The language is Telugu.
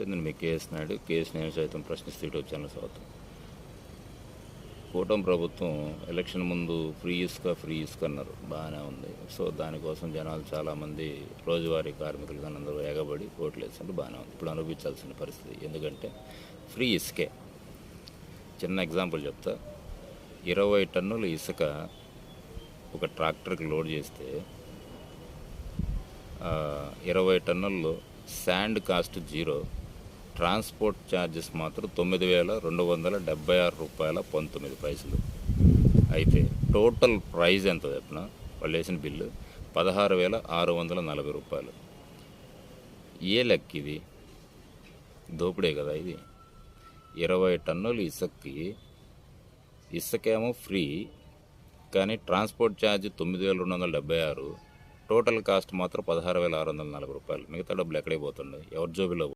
నేను మీ కేఎస్ నాయుడు కేఎస్ నేను సైతం ప్రశ్నిస్తూ యూట్యూబ్ ఛానల్ స్వాగతం. కూటమి ప్రభుత్వం ఎలక్షన్ ముందు ఫ్రీ ఇసుక ఫ్రీ ఇసుక అన్నారు. బాగానే ఉంది. సో దానికోసం జనాలు చాలామంది రోజువారీ కార్మికులు కానీ అందరూ ఎగబడి ఓట్లు వేసినట్టు బాగానే ఉంది. ఇప్పుడు అనుభవించాల్సిన పరిస్థితి. ఎందుకంటే ఫ్రీ ఇసుకే. చిన్న ఎగ్జాంపుల్ చెప్తా. ఇరవై టన్నుల ఇసుక ఒక ట్రాక్టర్కి లోడ్ చేస్తే ఇరవై టన్నుల్లో sand cost zero transport charges మాత్రం తొమ్మిది వేల రెండు వందల డెబ్బై ఆరు రూపాయల పంతొమ్మిది పైసలు. అయితే టోటల్ ప్రైస్ ఎంత చెప్పిన వాళ్ళు వేసిన బిల్లు పదహారు వేల ఆరు వందల నలభై రూపాయలు. ఏ లెక్క ఇది? దోపిడే కదా ఇది. ఇరవై టన్నులు ఇసుక్కి ఇసుకేమో ఫ్రీ కానీ ట్రాన్స్పోర్ట్ ఛార్జ్ తొమ్మిది వేల రెండు వందల డెబ్బై ఆరు టోటల్ కాస్ట్ మాత్రం పదహారు వేల ఆరు వందల నలభై రూపాయలు. మిగతా డబ్బులు ఎక్కడే పోతుండే? ఎవరి జోబిలో